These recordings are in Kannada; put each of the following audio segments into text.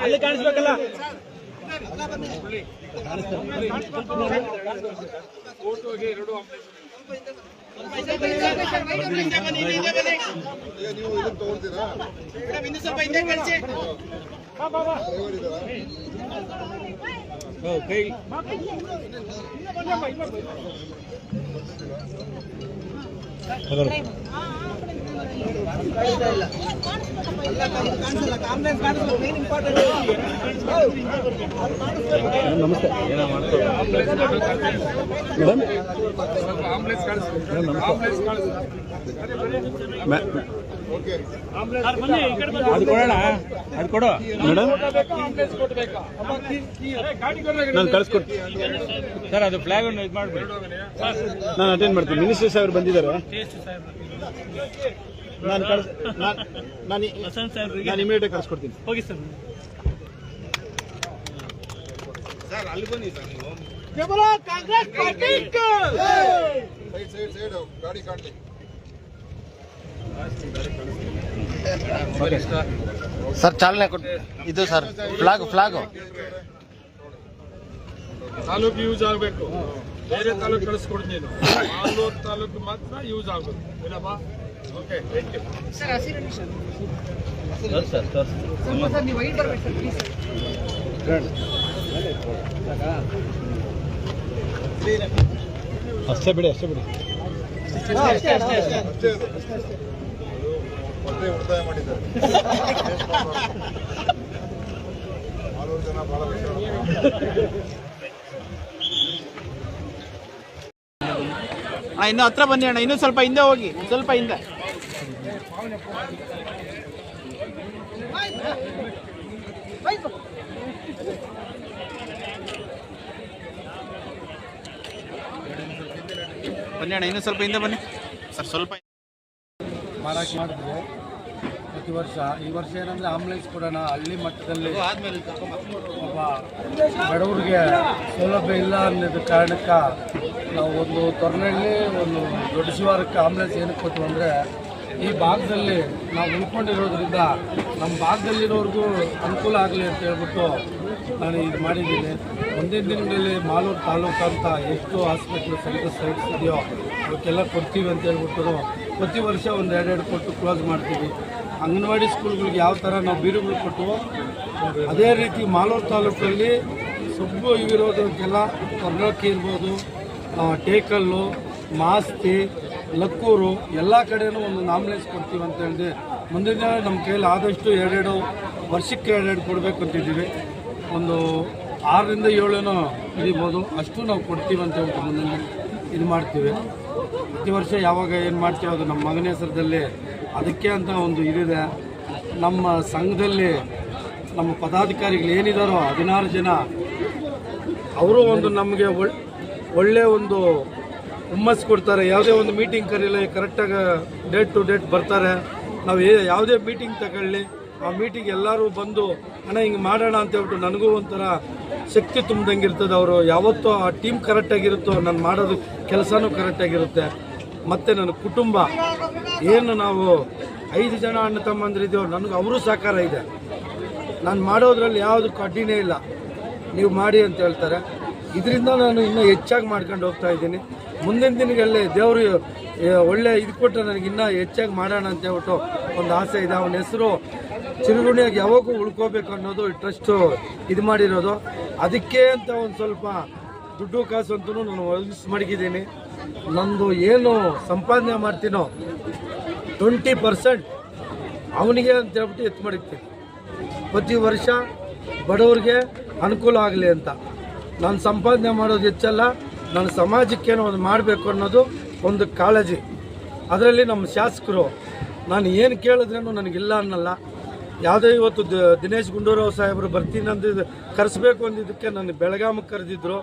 ಅಲ್ಲಿ ಕಾಣಿಸ್ಬೇಕಲ್ಲ? ನೀವು ಇದನ್ನ ತಗೊಳ್ತೀರಾ ಕೈ ನಮಸ್ತೆ ಏನೋ ಮೇಡಮ್ ಓಕೆ ಅದು ಕೊಡೋಣ ಅದು ಕೊಡು ಮೇಡಮ್ ನಾನು ಕಳಿಸ್ಕೊಡ್ತೀನಿ ಸರ್ ಅದು ಫ್ಲಾಗ್ ಅನ್ನು ಇದು ಮಾಡಬೇಡಿ ನಾನು ಅಟೆಂಡ್ ಮಾಡ್ತೀನಿ ಮಿನಿಸ್ಟರ್ ಸಾಹೇಬ್ರು ಬಂದಿದ್ದಾರೆ ನಾನು ಕಳ್ಸ್ ನಾನು ನಾನು ನಾನು ಇಮಿಡಿಯೇಟ್ ಕಳಿಸ್ಕೊಡ್ತೀನಿ ಹೋಗಿ ಸರ್ ಸರ್ ಅಲ್ಲಿ ಬನ್ನಿ ಸರ್ ನೀವು ಸೈಡ್ ಸೈಡ್ ಸೈಡ್ ಗಾಡಿ ಕಾಣಲಿ ಸರ್ ಚಾಲನೆ ಕೊಟ್ಟು ಇದು ಸರ್ ಫ್ಲಾಗ್ ಫ್ಲಾಗು ತಾಲೂಕು ಯೂಸ್ ಆಗಬೇಕು. ಬೇರೆ ತಾಲೂಕು ಕಳಿಸ್ಕೊಡ್ತೀನಿ ನೀನು. ಆಲೂರು ತಾಲೂಕು ಮಾತ್ರ ಯೂಸ್ ಆಗಬೇಕು. ಏನಪ್ಪ ಓಕೆ ಥ್ಯಾಂಕ್ ಯು ಅಷ್ಟೇ ಬಿಡಿ ಅಷ್ಟೇ ಬಿಡಿ. ಅಷ್ಟೇ ಅದು. ಮತ್ತೆ ಉಳಿತಾಯ ಮಾಡಿದ್ದಾರೆ. ಆರೂರು ಜನ ಬಹಳ ವಿಷಯ ಅಣ್ಣ ಇನ್ನು ಹತ್ರ ಬನ್ನಿ ಅಣ್ಣ ಇನ್ನೂ ಸ್ವಲ್ಪ ಹಿಂದೆ ಹೋಗಿ ಸ್ವಲ್ಪ ಹಿಂದೆ. ಬನ್ನಿ ಅಣ್ಣ ಇನ್ನೂ ಸ್ವಲ್ಪ ಹಿಂದೆ ಬನ್ನಿ. ಸರ್ ಸ್ವಲ್ಪ ಮಾರಾಟ ಮಾಡಿದ್ರೆ ಪ್ರತಿ ವರ್ಷ. ಈ ವರ್ಷ ಏನಂದ್ರೆ ಆಂಬುಲೆನ್ಸ್ ಕೊಡೋಣ. ಹಳ್ಳಿ ಮಟ್ಟದಲ್ಲಿ ಒಬ್ಬ ಬಡವರಿಗೆ ಸೌಲಭ್ಯ ಇಲ್ಲ ಅನ್ನೋದು ಕಾರಣಕ್ಕೆ ನಾವು ಒಂದು ತೊರನಹಳ್ಳಿ ಒಂದು ದೊಡ್ಡ ಶಿವಾರಕ್ಕೆ ಆಂಬುಲೆನ್ಸ್ ಏನಕ್ಕೆ ಕೊಟ್ಟು ಅಂದರೆ ಈ ಭಾಗದಲ್ಲಿ ನಾವು ಉಳ್ಕೊಂಡಿರೋದ್ರಿಂದ ನಮ್ಮ ಭಾಗದಲ್ಲಿರೋರ್ಗೂ ಅನುಕೂಲ ಆಗಲಿ ಅಂತ ಹೇಳ್ಬಿಟ್ಟು ನಾನು ಇದು ಮಾಡಿದ್ದೀನಿ. ಒಂದೇ ದಿನಗಳಲ್ಲಿ ಮಾಲೂರು ತಾಲೂಕು ಅಂತ ಎಷ್ಟು ಹಾಸ್ಪಿಟ್ಲ್ ಸೆಂಟರ್ ಸೈಟ್ಸ್ ಇದೆಯೋ ಅವಕ್ಕೆಲ್ಲ ಕೊಡ್ತೀವಿ ಅಂತ ಹೇಳ್ಬಿಟ್ಟು ಪ್ರತಿ ವರ್ಷ ಒಂದು ಎರಡೆರಡು ಕೊಟ್ಟು ಕ್ಲೋಸ್ ಮಾಡ್ತೀವಿ. ಅಂಗನವಾಡಿ ಸ್ಕೂಲ್ಗಳಿಗೆ ಯಾವ ಥರ ನಾವು ಬೀರುಗಳು ಕೊಟ್ಟು ಅದೇ ರೀತಿ ಮಾಲೂರು ತಾಲೂಕಲ್ಲಿ ಸೊಬ್ಬು ಇವಿರೋದಕ್ಕೆಲ್ಲ ಕರ್ನಾಟಕ ಇರ್ಬೋದು ಟೇಕಲ್ಲು, ಮಾಸ್ತಿ, ಲಕ್ಕೂರು ಎಲ್ಲ ಕಡೆನೂ ಒಂದು ನಾಮಿನೇಸ್ ಕೊಡ್ತೀವಿ ಅಂತ ಹೇಳಿದೆ. ಮುಂದಿನ ದಿನ ನಮ್ಮ ಕೈಯಲ್ಲಿ ಆದಷ್ಟು ಎರಡೆರಡು ವರ್ಷಕ್ಕೆ ಎರಡೆರಡು ಕೊಡಬೇಕು ಅಂತಿದ್ದೀವಿ. ಒಂದು ಆರರಿಂದ ಏಳೇನೋ ಹಿಡಿಬೋದು. ಅಷ್ಟು ನಾವು ಕೊಡ್ತೀವಿ ಅಂತ ಹೇಳ್ತೀವಿ ಮುಂದಿನ ಇದು ಮಾಡ್ತೀವಿ. ಪ್ರತಿ ವರ್ಷ ಯಾವಾಗ ಏನು ಮಾಡ್ತೀವಿ ಅದು ನಮ್ಮ ಮಗನ ಹೆಸರದಲ್ಲಿ. ಅದಕ್ಕೆ ಅಂತ ಒಂದು ಇದಿದೆ. ನಮ್ಮ ಸಂಘದಲ್ಲಿ ನಮ್ಮ ಪದಾಧಿಕಾರಿಗಳು ಏನಿದಾರೋ ಹದಿನಾರು ಜನ, ಅವರು ಒಂದು ನಮಗೆ ಒಳ್ಳೆ ಒಂದು ಹುಮ್ಮಸ್ಸು ಕೊಡ್ತಾರೆ. ಯಾವುದೇ ಒಂದು ಮೀಟಿಂಗ್ ಕರೀಲಿ ಕರೆಕ್ಟಾಗಿ ಡೇಟ್ ಟು ಡೇಟ್ ಬರ್ತಾರೆ. ನಾವು ಯಾವುದೇ ಮೀಟಿಂಗ್ ತಗೊಳ್ಳಿ. ಆ ಮೀಟಿಂಗ್ ಎಲ್ಲರೂ ಬಂದು, ಅಣ್ಣ, ಹಿಂಗೆ ಮಾಡೋಣ ಅಂತ ಹೇಳ್ಬಿಟ್ಟು ನನಗೂ ಒಂಥರ ಶಕ್ತಿ ತುಂಬ್ದಂಗೆ ಇರ್ತದೆ ಅವರು. ಯಾವತ್ತೂ ಆ ಟೀಮ್ ಕರೆಕ್ಟಾಗಿರುತ್ತೋ ನಾನು ಮಾಡೋದು ಕೆಲಸನೂ ಕರೆಕ್ಟಾಗಿರುತ್ತೆ ಮತ್ತು ನನ್ನ ಕುಟುಂಬ, ಏನು ನಾವು ಐದು ಜನ ಅಣ್ಣ ತಮ್ಮಂದಿರಿದ್ದೀವೋ ನನಗೆ ಅವರೂ ಸಹಕಾರ ಇದೆ. ನಾನು ಮಾಡೋದ್ರಲ್ಲಿ ಯಾವುದಕ್ಕೂ ಅಡ್ಡಿನೇ ಇಲ್ಲ. ನೀವು ಮಾಡಿ ಅಂತ ಹೇಳ್ತಾರೆ. ಇದರಿಂದ ನಾನು ಇನ್ನೂ ಹೆಚ್ಚಾಗಿ ಮಾಡ್ಕೊಂಡು ಹೋಗ್ತಾ ಇದ್ದೀನಿ. ಮುಂದಿನ ದಿನಗಳಲ್ಲಿ ದೇವರು ಒಳ್ಳೆ ಇದು ಕೊಟ್ಟರೆ ನನಗೆ ಇನ್ನೂ ಹೆಚ್ಚಾಗಿ ಮಾಡೋಣ ಅಂತ ಹೇಳ್ಬಿಟ್ಟು ಒಂದು ಆಸೆ ಇದೆ. ಅವನ ಹೆಸರು ಚಿರುಗುಣಿಯಾಗಿ ಯಾವಾಗೂ ಉಳ್ಕೋಬೇಕು ಅನ್ನೋದು ಈ ಟ್ರಸ್ಟು ಇದು ಮಾಡಿರೋದು. ಅದಕ್ಕೆ ಅಂತ ಒಂದು ಸ್ವಲ್ಪ ದುಡ್ಡು ಕಾಸು ಅಂತೂ ನಾನು ಒದಗಿಸ್ ಮಡಗಿದ್ದೀನಿ. ನಂದು ಏನು ಸಂಪಾದನೆ ಮಾಡ್ತೀನೋ ಟ್ವೆಂಟಿ ಪರ್ಸೆಂಟ್ ಅವನಿಗೆ ಅಂತ ಹೇಳ್ಬಿಟ್ಟು ಎತ್ತು ಮಾಡಿರ್ತೀನಿ ಪ್ರತಿ ವರ್ಷ ಬಡವ್ರಿಗೆ ಅನುಕೂಲ ಆಗಲಿ ಅಂತ. ನಾನು ಸಂಪಾದನೆ ಮಾಡೋದು ಹೆಚ್ಚಲ್ಲ, ನಾನು ಸಮಾಜಕ್ಕೇನೋ ಒಂದು ಮಾಡಬೇಕು ಅನ್ನೋದು ಒಂದು ಕಾಳಜಿ. ಅದರಲ್ಲಿ ನಮ್ಮ ಶಾಸಕರು, ನಾನು ಏನು ಕೇಳಿದ್ರೇನು ನನಗಿಲ್ಲ ಅನ್ನಲ್ಲ. ಯಾವುದೇ ಇವತ್ತು ದಿನೇಶ್ ಗುಂಡೂರಾವ್ ಸಾಹೇಬರು ಬರ್ತೀನಿ ಅಂದ ಕರೆಸ್ಬೇಕು ಅಂದಿದ್ದಕ್ಕೆ ನಾನು ಬೆಳಗಾಮಕ್ಕೆ ಕರೆದಿದ್ದರು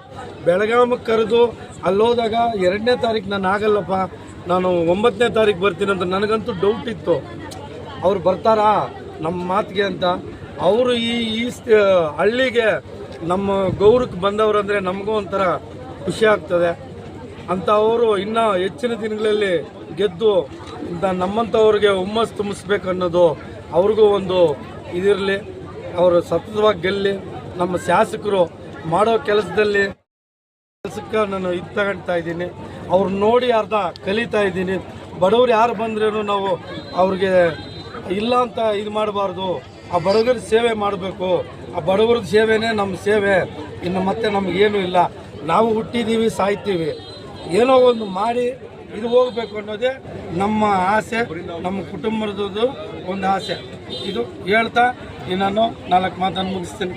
ಬೆಳಗಾಮಕ್ಕೆ ಕರೆದು ಅಲ್ಲೋದಾಗ ಎರಡನೇ ತಾರೀಕು ನಾನು ಆಗಲ್ಲಪ್ಪ, ನಾನು ಒಂಬತ್ತನೇ ತಾರೀಕು ಅಂತ ನನಗಂತೂ ಡೌಟ್ ಇತ್ತು. ಅವ್ರು ಬರ್ತಾರಾ? ನಮ್ಮ ಮಾತಿಗೆ ಅಂತ. ಅವರು ಈ ಈ ಹಳ್ಳಿಗೆ ನಮ್ಮ ಗೌರಕ್ಕೆ ಬಂದವರು ಅಂದರೆ ನಮಗೂ ಒಂಥರ ಖುಷಿ ಆಗ್ತದೆ. ಅವರು ಇನ್ನೂ ಹೆಚ್ಚಿನ ದಿನಗಳಲ್ಲಿ ಗೆದ್ದು ನಮ್ಮಂಥವ್ರಿಗೆ ಹುಮ್ಮಸ್ ತುಂಬಿಸ್ಬೇಕು ಅನ್ನೋದು ಅವ್ರಿಗೂ ಒಂದು ಇದಿರಲಿ, ಅವರು ಸತತವಾಗಿ ಗೆಲ್ಲಿ ನಮ್ಮ ಶಾಸಕರು ಮಾಡೋ ಕೆಲಸದಲ್ಲಿ ಕೆಲಸಕ್ಕೆ ನಾನು ಇದು ತಗೊಳ್ತಾ ಇದ್ದೀನಿ. ಅವ್ರು ನೋಡಿ ಅರ್ಧ ಕಲಿತಾ ಇದ್ದೀನಿ. ಬಡವ್ರು ಯಾರು ಬಂದ್ರೇನು ನಾವು ಅವ್ರಿಗೆ ಇಲ್ಲ ಅಂತ ಇದು ಮಾಡಬಾರ್ದು. ಆ ಬಡವರ ಸೇವೆ ಮಾಡಬೇಕು. ಆ ಬಡವರ ಸೇವೆನೇ ನಮ್ಮ ಸೇವೆ. ಇನ್ನು ಮತ್ತೆ ನಮಗೇನು ಇಲ್ಲ. ನಾವು ಹುಟ್ಟಿದ್ದೀವಿ ಸಾಯ್ತೀವಿ. ಏನೋ ಒಂದು ಮಾಡಿ ಇದು ಹೋಗ್ಬೇಕು ಅನ್ನೋದೇ ನಮ್ಮ ಆಸೆ, ನಮ್ಮ ಕುಟುಂಬದ ಒಂದು ಆಸೆ. ಇದು ಹೇಳ್ತಾ ನಾನು ನಾಲ್ಕು ಮಾತನ್ನು ಮುಗಿಸ್ತೀನಿ.